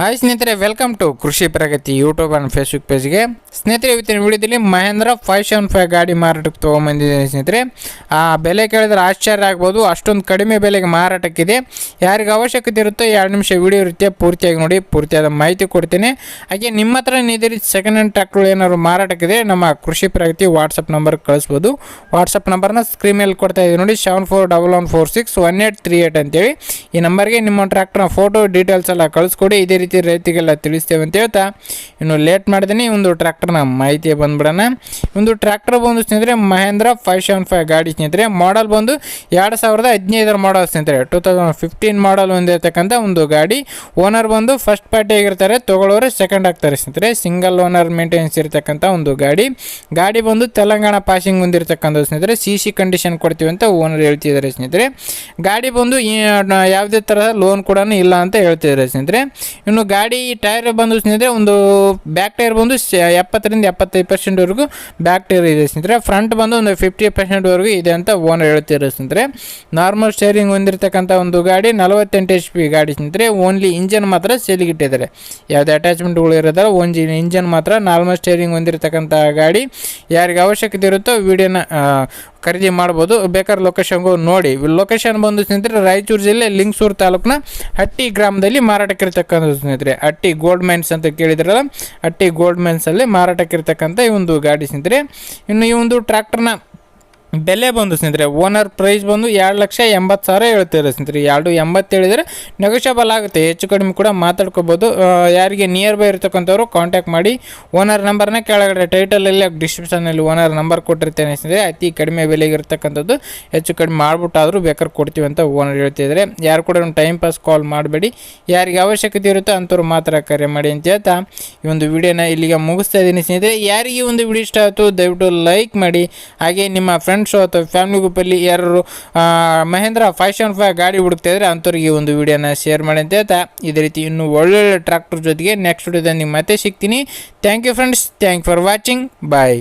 Hi ಸ್ನೇಹಿತರೆ welcome to Krishi Pragati YouTube and Facebook ಪೇಜ್ಗೆ ಸ್ನೇಹಿತರೆ, ಇವತ್ತಿನ ವಿಡಿಯೋದಲ್ಲಿ ಮಹೇಂದ್ರ ಫೈವ್ ಸೆವೆನ್ ಫೈವ್ ಗಾಡಿ ಮಾರಾಟಕ್ಕೆ ತೊಗೊಂಬಂದಿದ್ದೀನಿ ಸ್ನೇಹಿತರೆ. ಆ, ಬೆಲೆ ಕೇಳಿದ್ರೆ ಆಶ್ಚರ್ಯ ಆಗ್ಬೋದು. ಅಷ್ಟೊಂದು ಕಡಿಮೆ ಬೆಲೆಗೆ ಮಾರಾಟಕ್ಕಿದೆ. ಯಾರಿಗೆ ಅವಶ್ಯಕತೆ ಇರುತ್ತೋ ಎರಡು ನಿಮಿಷ ವಿಡಿಯೋ ಇರುತ್ತೆ ಪೂರ್ತಿಯಾಗಿ ನೋಡಿ, ಪೂರ್ತಿಯಾದ ಮಾಹಿತಿ ಕೊಡ್ತೀನಿ. ಹಾಗೆ ನಿಮ್ಮ ಹತ್ರ ನಿಧಿರಿ ಸೆಕೆಂಡ್ ಹ್ಯಾಂಡ್ ಟ್ರ್ಯಾಕ್ಟ್ರು ಏನಾದ್ರು ಮಾರಾಟಕ್ಕಿದೆ ನಮ್ಮ ಕೃಷಿ ಪ್ರಗತಿ ವಾಟ್ಸಪ್ ನಂಬರ್ ಕಳಿಸ್ಬೋದು. ವಾಟ್ಸಪ್ ನಂಬರ್ನ ಸ್ಕ್ರೀನ್ ಮೇಲೆ ಕೊಡ್ತಾ ಇದ್ದೀವಿ ನೋಡಿ seven four double one four six one eight three eight ಅಂತೇಳಿ. ಈ ನಂಬರ್ಗೆ ನಿಮ್ಮ ಟ್ರ್ಯಾಕ್ಟ್ರನ್ನ ಫೋಟೋ ಡೀಟೇಲ್ಸ್ ಎಲ್ಲ ಕಳಿಸ್ಕೊಡಿ, ಇದೇ ರೀತಿ ರೈತರಿಗೆಲ್ಲ ತಿಳಿಸ್ತೇವೆ ಅಂತ ಹೇಳ್ತಾ, ಇನ್ನು ಲೇಟ್ ಮಾಡ್ದೇನೆ ಒಂದು ಟ್ರ್ಯಾಕ್ಟರ್ನ ಮಾಹಿತಿ ಬಂದ್ಬಿಡೋಣ. ಒಂದು ಟ್ರ್ಯಾಕ್ಟರ್ ಬಂದು ಸ್ನೇಹಿತರೆ, ಮಹೇಂದ್ರ ಫೈವ್ ಸೆವೆನ್ ಫೈವ್ ಗಾಡಿ ಸ್ನೇಹಿತರೆ ಮಾಡಲ್ ಬಂದು ಎರಡು ಸಾವಿರದ ಹದಿನೈದರ ಮಾಡಲ್ ಸ್ನೇಹಿತರೆ. ಟು ತೌಸಂಡ್ ಫಿಫ್ಟೀನ್ ಮಾಡಲ್ ಹೊಂದಿರತಕ್ಕಂಥ ಒಂದು ಗಾಡಿ. ಓನರ್ ಬಂದು ಫಸ್ಟ್ ಪಾರ್ಟಿ ಆಗಿರ್ತಾರೆ, ತೊಗೊಳ್ಳೋರು ಸೆಕೆಂಡ್ ಆಗ್ತಾರೆ ಸ್ನೇಹಿತರೆ. ಸಿಂಗಲ್ ಓನರ್ ಮೇಂಟೆನೆನ್ಸ್ ಇರತಕ್ಕಂಥ ಒಂದು ಗಾಡಿ. ಗಾಡಿ ಬಂದು ತೆಲಂಗಾಣ ಪಾಸಿಂಗ್ ಹೊಂದಿರತಕ್ಕಂಥ ಸ್ನೇಹಿತರೆ. ಸಿ ಸಿ ಕಂಡೀಷನ್ ಕೊಡ್ತೀವಿ ಅಂತ ಓನರ್ ಹೇಳ್ತಿದ್ದಾರೆ ಸ್ನೇಹಿತರೆ. ಗಾಡಿ ಬಂದು ಯಾವುದೇ ಥರದ ಲೋನ್ ಕೂಡ ಇಲ್ಲ ಅಂತ ಹೇಳ್ತಿದ್ದಾರೆ ಸ್ನೇಹಿತರೆ. ಇನ್ನು ಗಾಡಿ ಟೈರ್ ಬಂದು ಸ್ನೇಹಿತರೆ, ಒಂದು ಬ್ಯಾಕ್ ಟೈರ್ ಬಂದು ಎಪ್ಪತ್ತರಿಂದ ಎಪ್ಪತ್ತೈದು ಪರ್ಸೆಂಟ್ವರೆಗೂ ಬ್ಯಾಕ್ ಟೈರ್ ಇದೆ ಸ್ನೇಹಿತರೆ. ಫ್ರಂಟ್ ಬಂದು ಒಂದು ಫಿಫ್ಟಿ ಪರ್ಸೆಂಟ್ವರೆಗೂ ಇದೆ ಅಂತ ಓನರ್ ಹೇಳ್ತಿರೋ ಸ್ನೇಹಿತರೆ. ನಾರ್ಮಲ್ ಸ್ಟೇರಿಂಗ್ ಹೊಂದಿರತಕ್ಕಂಥ ಒಂದು ಗಾಡಿ, ನಲವತ್ತೆಂಟು ಎಚ್ ಪಿ ಗಾಡಿ ಸ್ನೇಹಿತರೆ. ಓನ್ಲಿ ಇಂಜನ್ ಮಾತ್ರ ಸೇಲಿಗಿಟ್ಟಿದ್ದಾರೆ ಯಾವುದೇ ಅಟ್ಯಾಚ್ಮೆಂಟ್ಗಳು ಇರೋದಲ್ಲ ಒಂದು ಇಂಜನ್ ಮಾತ್ರ ನಾರ್ಮಲ್ ಸ್ಟೇರಿಂಗ್ ಹೊಂದಿರತಕ್ಕಂಥ ಗಾಡಿ. ಯಾರಿಗೆ ಅವಶ್ಯಕತೆ ಇರುತ್ತೋ ವಿಡಿಯೋನ ಖರೀದಿ ಮಾಡ್ಬೋದು. ಬೇಕಾದ್ರೆ ಲೊಕೇಶನ್ಗೂ ನೋಡಿ. ಲೊಕೇಶನ್ ಬಂದು ಸ್ನೇಹಿತರೆ, ರಾಯಚೂರು ಜಿಲ್ಲೆ ಲಿಂಗಸೂರು ತಾಲೂಕಿನ ಹಟ್ಟಿ ಗ್ರಾಮದಲ್ಲಿ ಮಾರಾಟಕ್ಕೆ ಮಾರಾಟಕ್ಕಿರ್ತಕ್ಕಂಥ ಸ್ನೇಹಿತರೆ. ಹಟ್ಟಿ ಗೋಲ್ಡ್ ಮೈನ್ಸ್ ಅಂತ ಕೇಳಿದ್ರಲ್ಲ, ಹಟ್ಟಿ ಗೋಲ್ಡ್ ಮೈನ್ಸಲ್ಲಿ ಮಾರಾಟಕ್ಕಿರ್ತಕ್ಕಂಥ ಈ ಒಂದು ಗಾಡಿ ಸ್ನೇಹಿತರೆ. ಇನ್ನು ಈ ಒಂದು ಟ್ರ್ಯಾಕ್ಟರ್ನ ಬೆಲೆ ಬಂದು ಸ್ನೇಹಿತರೆ ಓನರ್ ಪ್ರೈಸ್ ಬಂದು ಎರಡು ಲಕ್ಷ ಎಂಬತ್ತು ಸಾವಿರ ಹೇಳ್ತಿದ್ರೆ ಸ್ನೇಹಿತರೆ. ಎರಡು ಎಂಬತ್ತು ಹೇಳಿದರೆ ನೆಗೋಷಿಯಬಲ್ ಆಗುತ್ತೆ. ಹೆಚ್ಚು ಕಡಿಮೆ ಕೂಡ ಮಾತಾಡ್ಕೋಬೋದು. ಯಾರಿಗೆ ನಿಯರ್ ಬೈ ಇರ್ತಕ್ಕಂಥವ್ರು ಕಾಂಟ್ಯಾಕ್ಟ್ ಮಾಡಿ ಓನರ್ ನಂಬರ್ನ ಕೆಳಗಡೆ ಟೈಟಲಲ್ಲಿ ಡಿಸ್ಕ್ರಿಪ್ಷನಲ್ಲಿ ಓನರ್ ನಂಬರ್ ಕೊಟ್ಟಿರ್ತೇನೆ ಸ್ನೇಹಿತರೆ. ಅತಿ ಕಡಿಮೆ ಬೆಲೆಗೆ ಇರ್ತಕ್ಕಂಥದ್ದು ಹೆಚ್ಚು ಕಡಿಮೆ ಮಾಡಿಬಿಟ್ಟಾದರೂ ಬೇಕಾದ್ರೆ ಕೊಡ್ತೀವಿ ಅಂತ ಓನರ್ ಹೇಳ್ತಿದ್ದಾರೆ ಯಾರು ಕೂಡ ಟೈಮ್ ಪಾಸ್ ಕಾಲ್ ಮಾಡಬೇಡಿ. ಯಾರಿಗೆ ಅವಶ್ಯಕತೆ ಇರುತ್ತೋ ಅಂಥವ್ರು ಮಾತ್ರ ಕರೆ ಮಾಡಿ ಅಂತ ಹೇಳ್ತಾ ಈ ಒಂದು ವಿಡಿಯೋನ ಇಲ್ಲಿಗೆ ಮುಗಿಸ್ತಾ ಇದ್ದೀನಿ ಸ್ನೇಹಿತರೆ. ಯಾರಿಗೆ ಒಂದು ವಿಡಿಯೋ ಇಷ್ಟ ಆಯಿತು ದಯವಿಟ್ಟು ಲೈಕ್ ಮಾಡಿ. ಹಾಗೆ ನಿಮ್ಮ ಫ್ರೆಂಡ್ಸು ಅಥವಾ ಫ್ಯಾಮಿಲಿ ಗ್ರೂಪಲ್ಲಿ ಯಾರು ಮಹೇಂದ್ರ ಫೈವ್ ಫೈವ್ ಗಾಡಿ ಹುಡುಕ್ತಾ ಇದ್ರೆ ಅಂಥವ್ರಿಗೆ ಈ ಒಂದು ವಿಡಿಯೋನ ಶೇರ್ ಮಾಡಿ ಅಂತ ಹೇಳ್ತಾ ಇದೇ ರೀತಿ ಇನ್ನೂ ಒಳ್ಳೊಳ್ಳೆ ಟ್ರ್ಯಾಕ್ಟರ್ ಜೊತೆಗೆ ನೆಕ್ಸ್ಟ್ ವಿಡಿಯೋದಲ್ಲಿ ಮತ್ತೆ ಸಿಗ್ತೀನಿ. Thank you friends thank for watching bye